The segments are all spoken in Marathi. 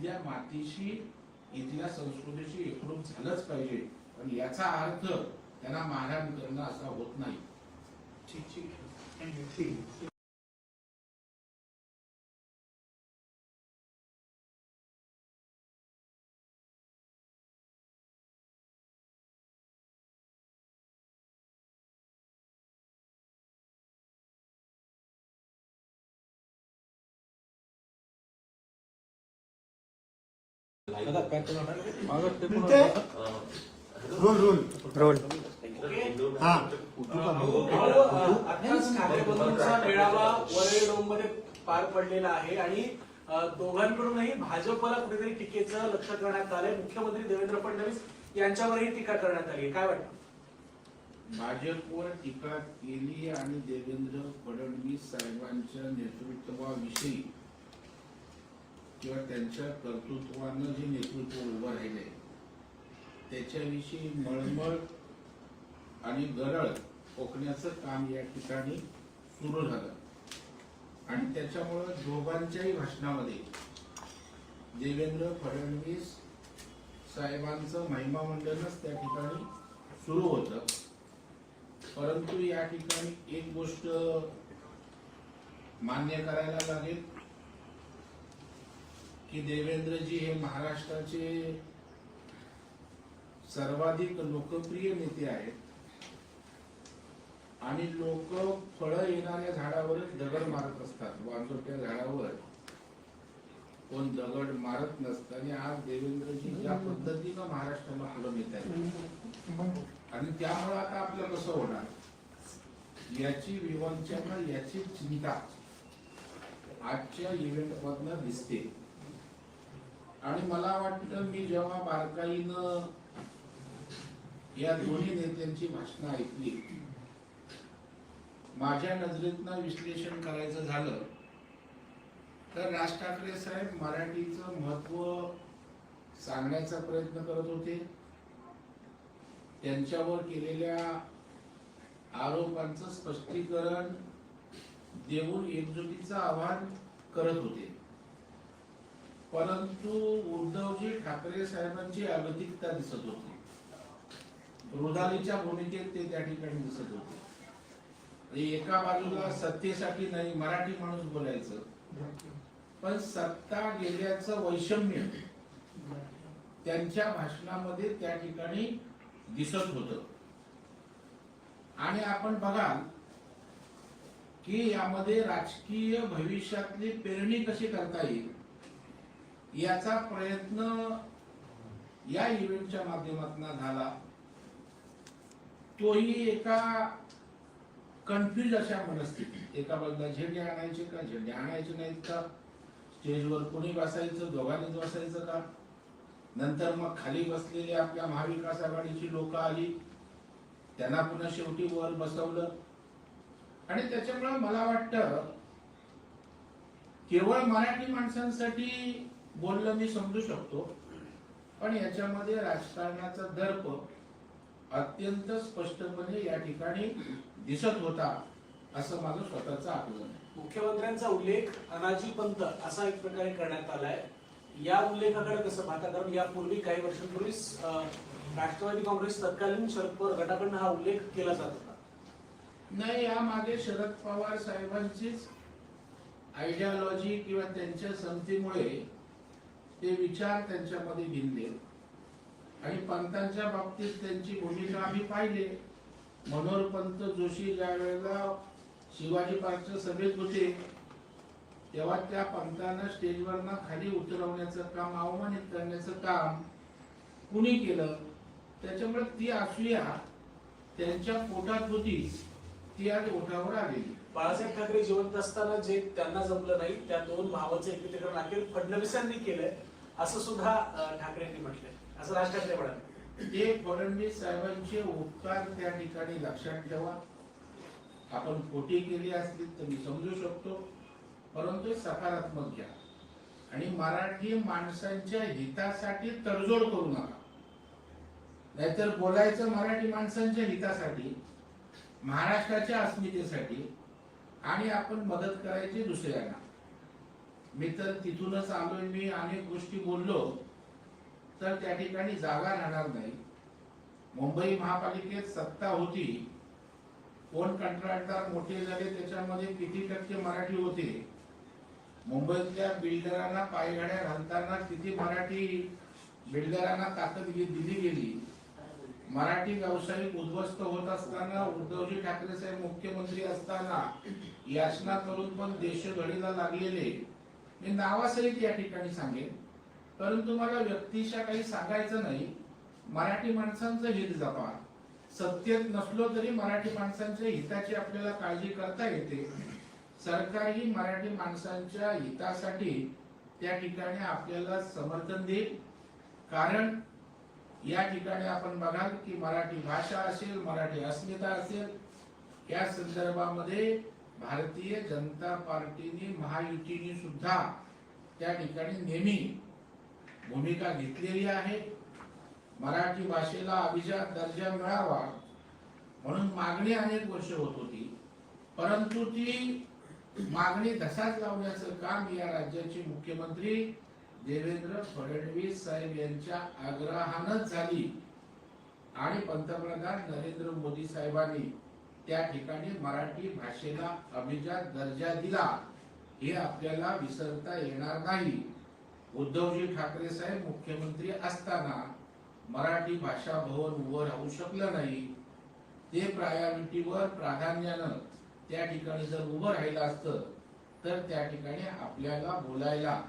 इथल्या मातीशी इथल्या संस्कृतीशी एकरूप झालंच पाहिजे. पण याचा अर्थ त्यांना मारहाण करणं असा होत नाही. ठीक ठीक. थँक्यू रोल रोल रोल हा मेळावा वरळी मध्ये पार पडलेला आहे आणि दोघांकडूनही भाजपला कुठेतरी टीकेचं लक्ष करण्यात आलंय मुख्यमंत्री देवेंद्र फडणवीस यांच्यावरही टीका करण्यात आली काय वाटतं भाजपवर टीका केली आणि देवेंद्र फडणवीस साहेबांच्या नेतृत्वाविषयी किंवा त्यांच्या कर्तृत्वानं जे नेतृत्व उभं राहिले त्याच्याविषयी मळमळ आणि गरळ ओकण्याचं काम या ठिकाणी सुरू झालं. आणि त्याच्यामुळं दोघांच्याही भाषणामध्ये देवेंद्र फडणवीस साहेबांचं महिमा मंडळच त्या ठिकाणी सुरू होतं. परंतु या ठिकाणी एक गोष्ट मान्य करायला लागेल. की देवेंद्रजी हे महाराष्ट्राचे सर्वाधिक लोकप्रिय नेते आहेत. आणि लोक फळं येणाऱ्या झाडावरच दगड मारत असतात. वाजोट्या झाडावर. कोण दगड मारत नसतं आणि आज देवेंद्रजी ज्या पद्धतीनं महाराष्ट्राला फुलं नेत आहेत. आणि त्यामुळे आता आपलं कसं होणार? याची विवंचना याची चिंता आजच्या इव्हेंट मधनं दिसते. आणि मला वाटतं मी जेव्हा बारकाईनं या दोन्ही नेत्यांची भाषणं ऐकली माझ्या नजरेतनं विश्लेषण करायचं झालं तर राज ठाकरे साहेब मराठीचं महत्त्व सांगण्याचा प्रयत्न करत होते. त्यांच्यावर केलेल्या आरोपांचं स्पष्टीकरण देऊन एकजुटीचं आवाहन करत होते. परंतु उद्धवजी ठाकरे साहेबांची अगतिकता दिसत होती. रुदालीच्या भूमिकेत ते त्या ठिकाणी दिसत होते. एका बाजूला सत्तेसाठी नाही मराठी माणूस बोलायचं. पण सत्ता गेल्याचं वैषम्य त्यांच्या भाषणामध्ये त्या ठिकाणी दिसत होत. आणि आपण बघाल की यामध्ये राजकीय भविष्यातली पेरणी कशी करता येईल? याचा प्रयत्न या इव्हेंटच्या माध्यमातून झाला. तोही एका कन्फ्युज अशा मनस्थितीत. एका बाजूला झेंडे आणायचे का? झेंडे आणायचे नाहीत का? स्टेजवर कोणी बसायचं? दोघांनीच बसायचं का? नंतर मग खाली बसलेली आपल्या महाविकास आघाडीची लोक आली. त्यांना पुन्हा शेवटी वर बसवलं. आणि त्याच्यामुळे मला वाटतं केवळ मराठी माणसांसाठी बोलणं मी समजू शकतो. पण याच्यामध्ये राजकारणाचा दर्प अत्यंत स्पष्टपणे या ठिकाणी दिसत होता असं माझं स्वतःचं आकलन आहे. मुख्यमंत्र्यांचा उल्लेख अनाजी पंत असा एक प्रकारे करण्यात आलाय. या उल्लेखाकडे कसं पाहता कारण यापूर्वी काही वर्षांपूर्वीच राष्ट्रवादी काँग्रेस तत्कालीन शरद पवार गटाकडनं हा उल्लेख केला जात होता. नाही यामागे शरद पवार साहेबांचीच आयडिओलॉजी किंवा त्यांच्या संगतीमुळे ते विचार त्यांच्यामध्ये भिनले. आणि पंतांच्या बाबतीत त्यांची भूमिका आम्ही पाहिले. मनोहर पंत जोशी ज्या वेळेला शिवाजी पार्कच्या सभेत होते तेव्हा त्या पंतांना स्टेजवरनं खाली उतरवण्याचं काम अवमानित करण्याचं काम कुणी केलं? त्याच्यामुळे ती असूया त्यांच्या पोटात होती. ती आज ओठावर आलेली. बाळासाहेब ठाकरे जिवंत असताना जे त्यांना जमलं नाही त्या दोन भावाचं एकत्रीकरण अखेर फडणवीसांनी केलंय. असं सुद्धा ठाकरेंनी म्हटलंय. असं राज ठाकरे म्हणाले. ते फडणवीस साहेबांचे उपकार त्या ठिकाणी लक्षात ठेवा. आपण खोटी केली असली तर मी समजू शकतो परंतु सकारात्मक घ्या. आणि मराठी माणसांच्या हितासाठी तडजोड करू नका. नाहीतर बोलायचं मराठी माणसांच्या हितासाठी महाराष्ट्राच्या अस्मितेसाठी आणि आपण मदत करायची दुसऱ्यांना. मी तर तिथूनच आलो मी अनेक गोष्टी बोललो तर त्या ठिकाणी जागा राहणार नाही. मुंबई महापालिकेत सत्ता होती. कोण कंत्राटदार मोठे झाले त्याच्यामध्ये किती टक्के मराठी होते? मुंबईतल्या बिल्डरांना पायघड्या घालताना किती मराठी बिल्डरांना ताकद दिली गेली? मराठी व्यावसायिक उद्ध्वस्त होत असताना उद्धवजी ठाकरे साहेब मुख्यमंत्री असताना याचना करून पण देशघडीला लागलेले. मी नावासहित या ठिकाणी सांगेन. परंतु मला व्यक्तिशा काही सांगायचं नाही. मराठी माणसांचं हित जपा. सत्तेत नसलो तरी मराठी माणसांच्या हिताची आपल्याला काळजी करता येते. सरकारही मराठी माणसांच्या हितासाठी त्या ठिकाणी आपल्याला समर्थन देईल. कारण या ठिकाणी आपण बघाल की मराठी भाषा असेल मराठी अस्मिता असेल या संदर्भामध्ये भारतीय जनता पार्टीने महायुतीने सुद्धा त्या ठिकाणी नेहमी भूमिका घेतलेली आहे. मराठी भाषेला अभिजात दर्जा मिळावा म्हणून मागणी अनेक वर्ष होत होती. परंतु ती मागणी धसाच लावण्याचं काम या राज्याचे मुख्यमंत्री देवेंद्र फडणवीस साहेब यांच्या आग्रहानच झाली. आणि पंतप्रधान नरेंद्र मोदी साहेबांनी त्या ठिकाणी मराठी भाषेला अभिजात दर्जा दिला हे आपल्याला विसरता येणार नाही. उद्धवजी ठाकरे साहेब मुख्यमंत्री असताना मराठी भाषा भवन उभं राहू शकलं नाही. ते प्रायोरिटीवर प्राधान्यानं त्या ठिकाणी जर उभं राहिलं असतं तर त्या ठिकाणी आपल्याला बोलायला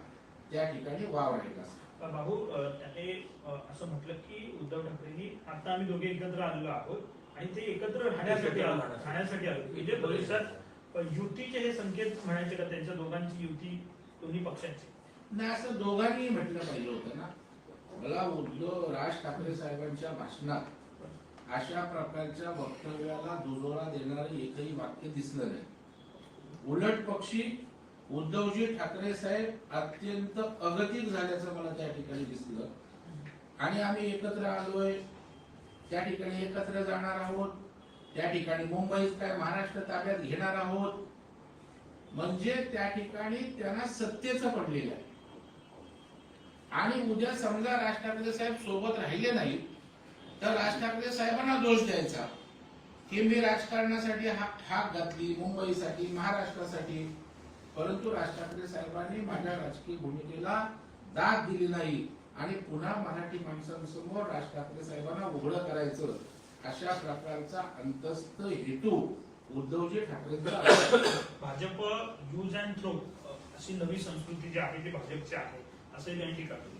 त्या ठिकाणी वाव राहिला असता भाऊ त्याने असं म्हटलं की उद्धव ठाकरेंनी आता आम्ही दोघे एकत्र आलेलो आहोत. आणि ते एकत्र राहण्यासाठी आलो. राहण्यासाठी. आलो. म्हणजे भविष्यात युतीचे हे संकेत म्हणायचे का त्यांच्या दोघांची युती दोन्ही पक्षांची? नाही असं दोघांनी म्हटलं पाहिजे होतं ना. मला उद्धव राज ठाकरे साहेबांच्या भाषणात अशा प्रकारच्या वक्तव्याला दुजोरा देणारं एकही वाक्य दिसलं नाही. उलट पक्षी उद्धवजी ठाकरे साहेब अत्यंत अगतिक झाल्याचं मला त्या ठिकाणी दिसलं. आणि आम्ही एकत्र आलोय. त्या ठिकाणी एकत्र जाणार आहोत. त्या ठिकाणी मुंबईत काय महाराष्ट्र ताब्यात घेणार आहोत. म्हणजे त्या ठिकाणी त्यांना सत्तेचं पडलेलं आहे. आणि उद्या समजा राज ठाकरे साहेब सोबत राहिले नाही तर राज ठाकरे साहेबांना दोष द्यायचा. की मी राजकारणासाठी हा- हाक घातली मुंबईसाठी महाराष्ट्रासाठी. परंतु राज ठाकरे साहेबांनी माझ्या राजकीय भूमिकेला दाद दिली नाही. आणि पुन्हा मराठी माणसांसमोर राज ठाकरे साहेबांना उघडं करायचं अशा प्रकारचा अंतस्थ हेतू उद्धवजी ठाकरेंचा आहे. भाजप यूज अँड थ्रो अशी नवी संस्कृती जी आहे ती भाजपची आहे असं त्यांनी टीका केली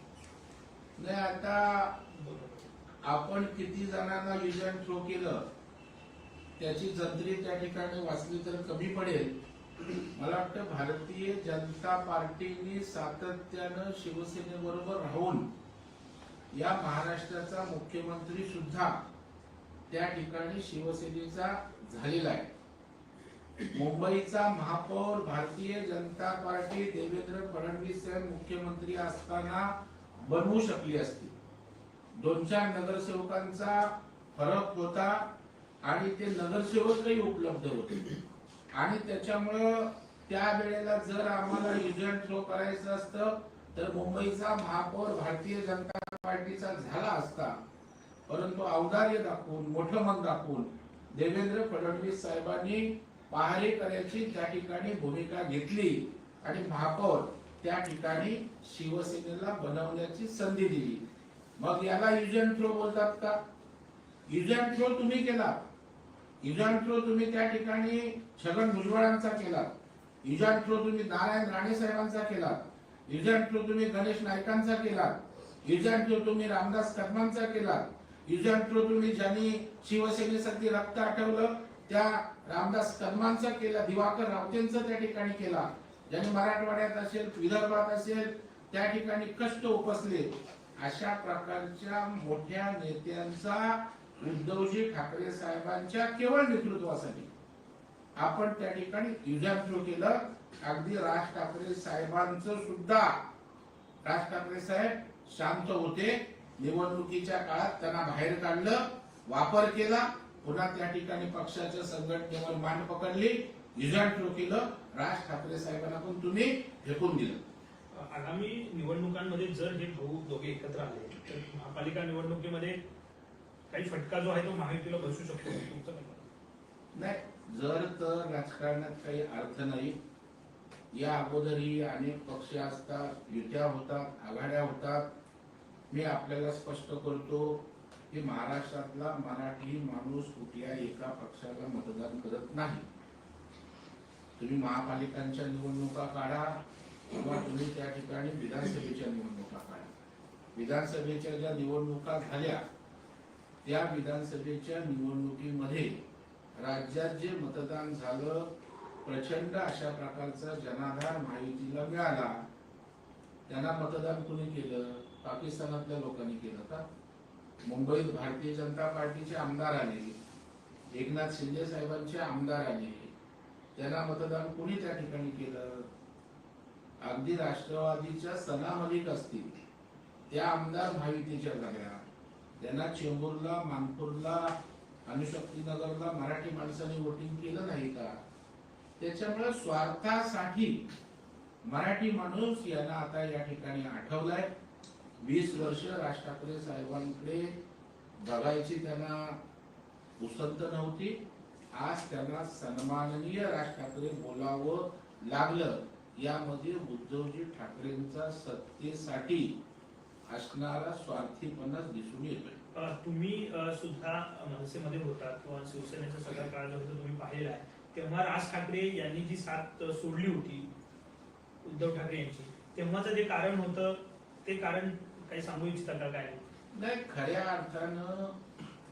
नाही आता आपण किती जणांना युज अँड थ्रो केलं त्याची जंत्री त्या ठिकाणी वाचली तर कमी पडेल मला वाटतं भारतीय जनता पार्टीने सातत्यानं शिवसेनेबरोबर राहून या महाराष्ट्राचा मुख्यमंत्री सुद्धा त्या ठिकाणी शिवसेनेचा झालेला आहे. मुंबईचा महापौर भारतीय जनता पार्टी देवेंद्र फडणवीस साहेब मुख्यमंत्री असताना बनवू शकली असती. दोन चार नगरसेवकांचा फरक होता आणि ते नगरसेवकही उपलब्ध होते. आणि त्याच्यामुळं त्या वेळेला जर आम्हाला युजन थ्रो करायचं असतं तर मुंबईचा महापौर भारतीय जनता पार्टीचा झाला असता परंतु औदार्य दाखवून मोठं मन दाखवून देवेंद्र फडणवीस साहेबांनी पहारेकऱ्याची त्या ठिकाणी भूमिका घेतली आणि महापौर त्या ठिकाणी शिवसेनेला बनवण्याची संधी दिली. मग याला युजन थ्रो बोलतात का? युजन थ्रो तुम्ही केला. युजान थ्रो तुम्ही त्या ठिकाणी छगन भुजबळांचा केला. युजान थ्रो तुम्ही नारायण राणे साहेबांचा केला. युजान थ्रो तुम्ही गणेश नायकांचा केला. युजन थ्रो तुम्ही रामदास कदमांचा केला. युजन थ्रो तुम्ही ज्यांनी शिवसेनेसाठी रक्त आठवलं त्या रामदास कदमांचा केला दिवाकर रावतेंचा त्या ठिकाणी केला. ज्यांनी मराठवाड्यात असेल विदर्भात असेल त्या ठिकाणी कष्ट उपसले. अशा प्रकारच्या मोठ्या नेत्यांचा उद्धवजी ठाकरे साहेबांच्या केवळ नेतृत्वासाठी आपण त्या ठिकाणी युजन थ्रू केलं अगदी राज ठाकरे साहेबांचं सुद्धा. राज ठाकरे साहेब शांत होते. निवडणुकीच्या काळात त्यांना बाहेर काढलं वापर केला पुन्हा त्या ठिकाणी पक्षाच्या संघटनेवर मान पकडली युजन थ्रू केलं राज ठाकरे साहेबांना पण तुम्ही फेकून दिलं. आगामी निवडणुकांमध्ये जर हे भाऊ दोघे एकत्र आले तर महापालिका निवडणुकीमध्ये काही फटका जो आहे तो महायुतीला बसू शकतो तुमचं नाही जर तर राजकारणात काही अर्थ नाही या अगोदरही अनेक पक्ष असतात युत्या होतात आघाड्या होतात. मी आपल्याला स्पष्ट करतो की महाराष्ट्रातला मराठी माणूस कुठल्या एका पक्षाला मतदान करत नाही. तुम्ही महापालिकांच्या निवडणुका काढा किंवा तुम्ही त्या ठिकाणी विधानसभेच्या निवडणुका काढा. विधानसभेच्या ज्या निवडणुका झाल्या त्या विधानसभेच्या निवडणुकीमध्ये राज्यात जे मतदान झालं प्रचंड अशा प्रकारचा जनाधार महायुतीला मिळाला. त्यांना मतदान कुणी केलं? पाकिस्तानातल्या लोकांनी केलं का? मुंबईत भारतीय जनता पार्टीचे आमदार आले एकनाथ शिंदे साहेबांचे आमदार आले. त्यांना मतदान कुणी त्या ठिकाणी केलं? अगदी राष्ट्रवादीच्या सना मलिक असतील. त्या आमदार महायुतीच्या झाल्या. त्यांना चेंबूरला मानपूरला अणुशक्तीनगरला मराठी माणसाने वोटिंग केलं नाही का? त्याच्यामुळे स्वार्थासाठी मराठी माणूस यांना आता या ठिकाणी आठवलाय. वीस वर्ष राज ठाकरे साहेबांकडे बघायची त्यांना उसंत नव्हती. आज त्यांना सन्माननीय राज ठाकरे बोलावं लागलं. यामध्ये उद्धवजी ठाकरेंचा सत्तेसाठी असणारा स्वार्थीपणाच दिसून येतोय. तुम्ही सुद्धा मनसेमध्ये होतात किंवा शिवसेनेचा सगळा काळ होता तुम्ही पाहिलेला आहे तेव्हा राज ठाकरे यांनी जी साथ सोडली होती उद्धव ठाकरे यांची तेव्हाचं जे कारण होतं ते कारण काही सांगू इच्छिता का काय? नाही खऱ्या अर्थानं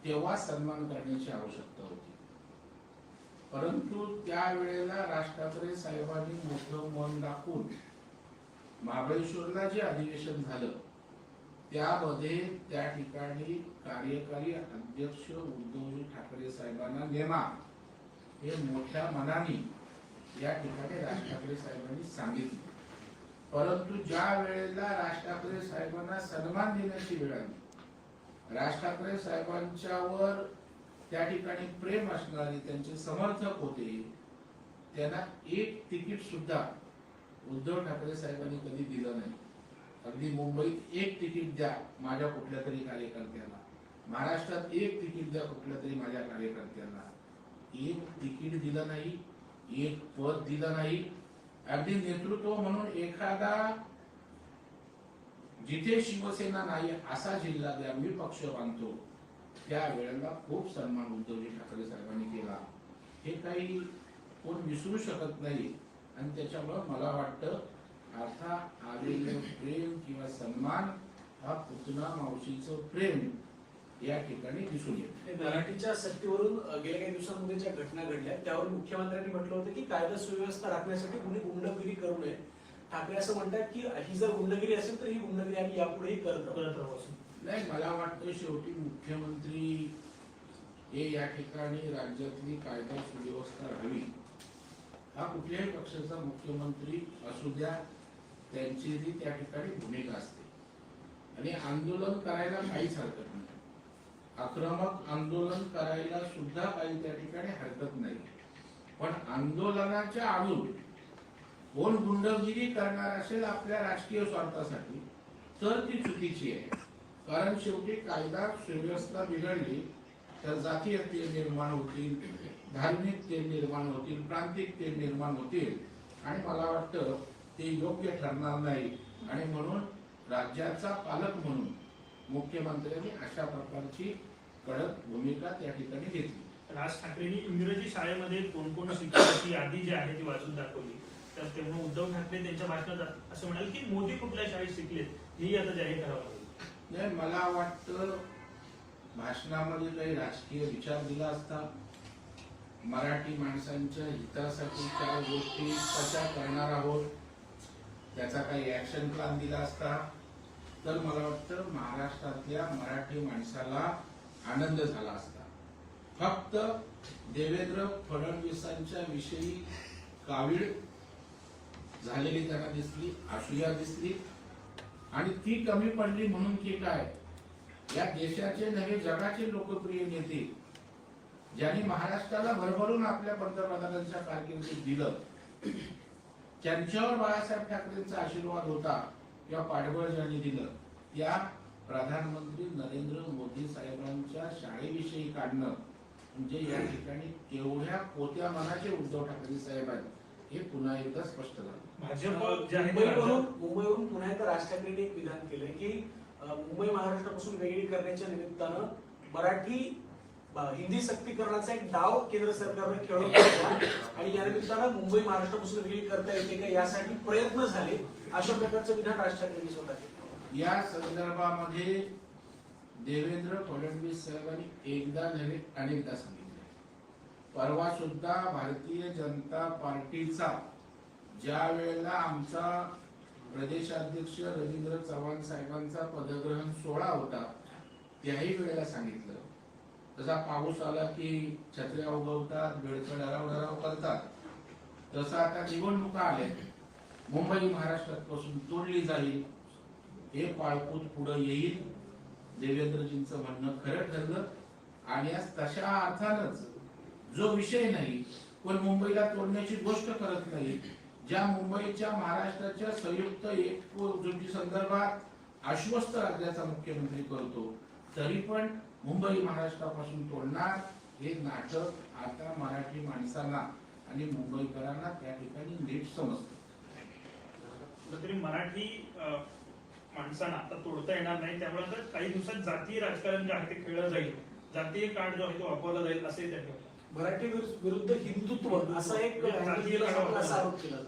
तेव्हा सन्मान करण्याची आवश्यकता होती. परंतु त्यावेळेला राज ठाकरे साहेबांनी मोठं मन दाखवून महाबळेश्वरला जे अधिवेशन झालं त्यामध्ये त्या ठिकाणी कार्यकारी अध्यक्ष उद्धवजी ठाकरे साहेबांना नेमा हे मोठ्या मनाने या ठिकाणी राज ठाकरे साहेबांनी सांगितले. परंतु ज्या वेळेला राज ठाकरे साहेबांना सन्मान देण्याची वेळ आली राज ठाकरे साहेबांच्यावर त्या ठिकाणी प्रेम असणारे त्यांचे समर्थक होते त्यांना एक तिकीट सुद्धा उद्धव ठाकरे साहेबांनी कधी दिलं नाही. अगदी मुंबईत एक तिकीट द्या माझ्या कुठल्या तरी कार्यकर्त्याला. महाराष्ट्रात एक तिकीट द्या कुठल्या तरी माझ्या कार्यकर्त्याला. एक तिकीट दिलं नाही एक पद दिलं नाही. अगदी नेतृत्व म्हणून एखादा जिथे शिवसेना नाही असा जिल्हा द्या मी पक्ष बांधतो. त्या वेळेला खूप सन्मान उद्धवजी ठाकरे साहेबांनी केला. हे काही कोण विसरू शकत नाही. आणि त्याच्यामुळं मला वाटतं आता आलेलं प्रेम किंवा सन्मान हा पुतना मावशीचं प्रेम या ठिकाणी दिसून येतं. हे मराठीच्या सत्तेवरून गेल्या काही दिवसांमध्ये ज्या घटना घडल्या त्यावर मुख्यमंत्र्यांनी म्हटलं होतं की कायदा सुव्यवस्था राखण्यासाठी कुणी गुंडगिरी करू नये. ठाकरे असं म्हणतात की ही जर गुंडगिरी असेल तर ही गुंडगिरी आम्ही यापुढेही करत राहू. करत राहू नाही मला वाटतं शेवटी मुख्यमंत्री हे या ठिकाणी राज्यातली कायदा सुव्यवस्था राहावी हा कुठल्याही पक्षाचा मुख्यमंत्री असू द्या त्यांचीही त्या ठिकाणी भूमिका असते. आणि आंदोलन करायला काहीच हरकत नाही. आक्रमक आंदोलन करायला सुद्धा काही त्या ठिकाणी हरकत नाही. पण आंदोलनाच्या आडून कोण गुंडगिरी करणार असेल आपल्या राजकीय स्वार्थासाठी तर ती चुकीची आहे. कारण शेवटी कायदा सुव्यवस्था बिघडली तर जातीय तेल निर्माण होतील धार्मिक तेल निर्माण होतील प्रांतिक तेल निर्माण होतील. आणि मला वाटतं ते योग्य ठरणार नाही. आणि म्हणून राज्याचा पालक म्हणून मुख्यमंत्र्यांनी अशा प्रकारची कडक भूमिका त्या ठिकाणी घेतली. राज ठाकरेंनी इंग्रजी शाळेमध्ये कोण कोण शिक्षकाची यादी जी आहे ती वाचून दाखवली. तर तेव्हा उद्धव ठाकरे त्यांच्या भाषणात असं म्हणाले की मोदी कुठल्या शाळेत शिकलेत? हेही आता जाहीर करावं लागेल. नाही मला वाटतं भाषणामध्ये काही राजकीय विचार दिला असता मराठी माणसांच्या हितासाठी काय गोष्टी कशा करणार आहोत. त्याचा काही ऍक्शन प्लॅन दिला असता तर मला वाटतं महाराष्ट्रातल्या मराठी माणसाला आनंद झाला असता. फक्त देवेंद्र फडणवीसांच्या विषयी कावीळ झालेली त्यांना दिसली असूया दिसली आणि ती कमी पडली म्हणून की काय? या देशाचे नवे जगाचे लोकप्रिय नेते ज्यांनी महाराष्ट्राला भरभरून आपल्या पंतप्रधानांच्या कारकिर्दीत दिलं. त्यांच्यावर बाळासाहेब ठाकरेंचा आशीर्वाद होता किंवा पाठबळ ज्यांनी दिलं. त्या प्रधानमंत्री नरेंद्र मोदी साहेबांच्या शाळेविषयी काढणं. म्हणजे या ठिकाणी केवढ्या पोत्या मनाचे उद्धव ठाकरे साहेब आहेत हे पुन्हा एकदा स्पष्ट झालं. भाजप जे आहे ते मुंबईवरून मुंबईवरून पुन्हा एकदा राज ठाकरेंनी एक विधान केलंय की मुंबई महाराष्ट्रापासून वेगळी करण्याच्या निमित्तानं मराठी हिंदी सक्तीकरणाचा एक डाव केंद्र सरकारनं खेळवला आणि या निमित्तानं मुंबई महाराष्ट्रापासून वेगळी करता येते का यासाठी प्रयत्न झाले अशा प्रकारचं विधान राज ठाकरेंनी स्वतः या संदर्भामध्ये देवेंद्र फडणवीस साहेबांनी एकदा नव्हे अनेकदा सांगितले. परवा सुद्धा भारतीय जनता पार्टीचा ज्या वेळेला आमचा प्रदेशाध्यक्ष रवींद्र चव्हाण साहेबांचा पदग्रहण सोहळा होता त्याही वेळेला सांगितलं. तसा पाऊस आला की छत्र्या उगवतात बेडकं डराव डराव करतात. तसं आता निवडणुका आल्या मुंबई महाराष्ट्रात पासून तोडली जाईल. हे पाळपूत पुढे येईल. देवेंद्रजींचं म्हणणं खरं ठरलं. आणि आज तशा अर्थानच जो विषय नाही पण मुंबईला तोडण्याची गोष्ट करत नाही ज्या मुंबईच्या महाराष्ट्राच्या संयुक्त एकजुटी संदर्भात आश्वस्त राज्याचा मुख्यमंत्री करतो तरी पण मुंबई महाराष्ट्रापासून तोडणार हे नाटक आता मराठी माणसांना आणि मुंबईकरांना त्या ठिकाणी नीट समजतं कुठेतरी मराठी माणसांना आता तोडता येणार नाही त्यामुळे आता काही दिवसात जातीय राजकारण जे आहे ते खेळलं जाईल जातीय कार्ड जो आहे तो वापरला जाईल असे त्यांनी. मराठी विरु- विरुद्ध हिंदुत्व असा एक आरोप केला जातो.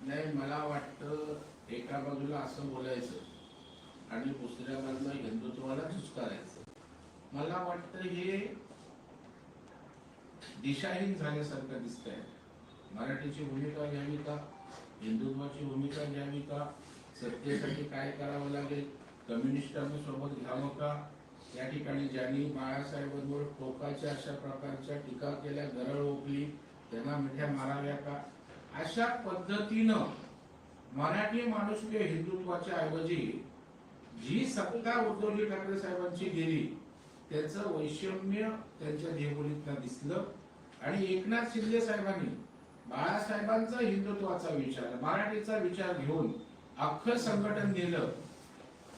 नाही मला वाटतं एका बाजूला असं बोलायचं आणि दुसऱ्या बाजूला हिंदुत्वाला चुचकारायचं मला वाटतं हे दिशाहीन झाल्यासारखं दिसतंय. मराठीची भूमिका घ्यावी का? हिंदुत्वाची भूमिका घ्यावी का? सत्तेसाठी काय करावं लागेल? कम्युनिस्टांना सोबत घ्यावं का? या ठिकाणी ज्यांनी बाळासाहेबांवर टोकाच्या अशा प्रकारच्या टीका केल्या गरळ ओकली त्यांना मिठ्या माराव्या का? अशा पद्धतीनं मराठी माणूस हिंदुत्वाच्या ऐवजी जी सत्ता उद्धवजी ठाकरे साहेबांची गेली त्याचं वैषम्य त्यांच्या देहबोलीतनं दिसलं. आणि एकनाथ शिंदे साहेबांनी बाळासाहेबांचा हिंदुत्वाचा विचार मराठीचा विचार घेऊन अख्खं संघटन नेलं.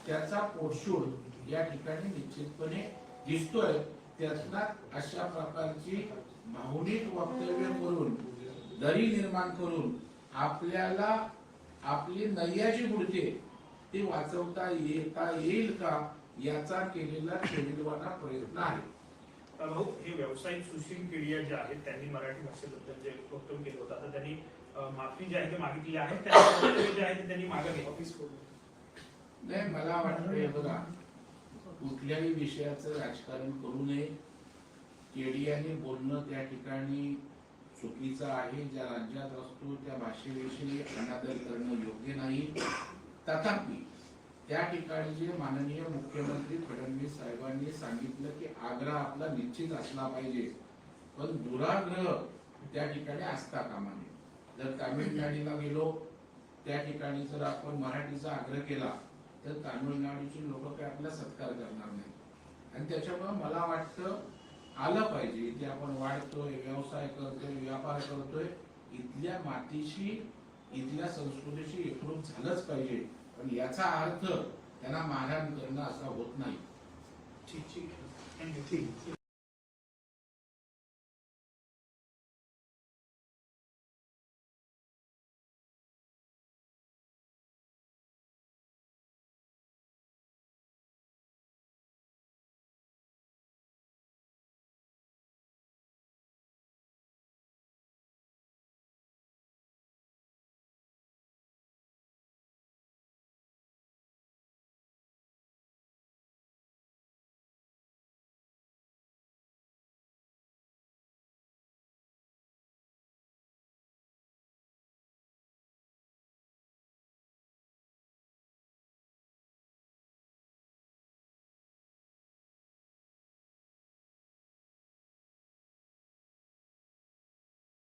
त्याचा पोटशूड या ठिकाणी निश्चितपणे दिसतोय. त्यातला अशा प्रकारची भावनिक वक्तव्य करून दरी निर्माण करून आपल्याला आपली नैयाची बुडते. ती वाचवता येता येईल का? याचा केलेला खेळीवाना प्रयत्न आहे. भाऊ हे व्यावसायिक सुशील केडिया जे आहेत त्यांनी मराठी भाषेबद्दल जे वक्तव्य केलं होतं आता त्यांनी माफी जी आहे ते मागितली आहे त्यांचं वक्तव्य जे आहे ते त्यांनी मागे घेतलं. ऑफिस फोडलं. नाही मला वाटतं हे बघा कुठल्याही विषयाचं राजकारण करू नये. केडियाने बोलणं त्या ठिकाणी चुकीचं आहे ज्या राज्यात असतो त्या भाषेविषयी अनादर करणं योग्य नाही. तथापि त्या ठिकाणी जे माननीय मुख्यमंत्री फडणवीस साहेबांनी सांगितलं की आग्रह आपला निश्चित असला पाहिजे पण दुराग्रह त्या ठिकाणी असता कामा नये जर तामिळनाडूला गेलो त्या ठिकाणी जर आपण मराठीचा आग्रह केला तर तामिळनाडूची लोक काय आपला सत्कार करणार नाही आणि त्याच्यामुळे मला वाटतं आलं पाहिजे इथे आपण वाढतोय व्यवसाय करतोय व्यापार करतोय इथल्या मातीशी इथल्या संस्कृतीशी एकरूप झालंच पाहिजे. पण याचा अर्थ त्यांना मारहाण करणं असा होत नाही. ठीक ठीक. थँक्यू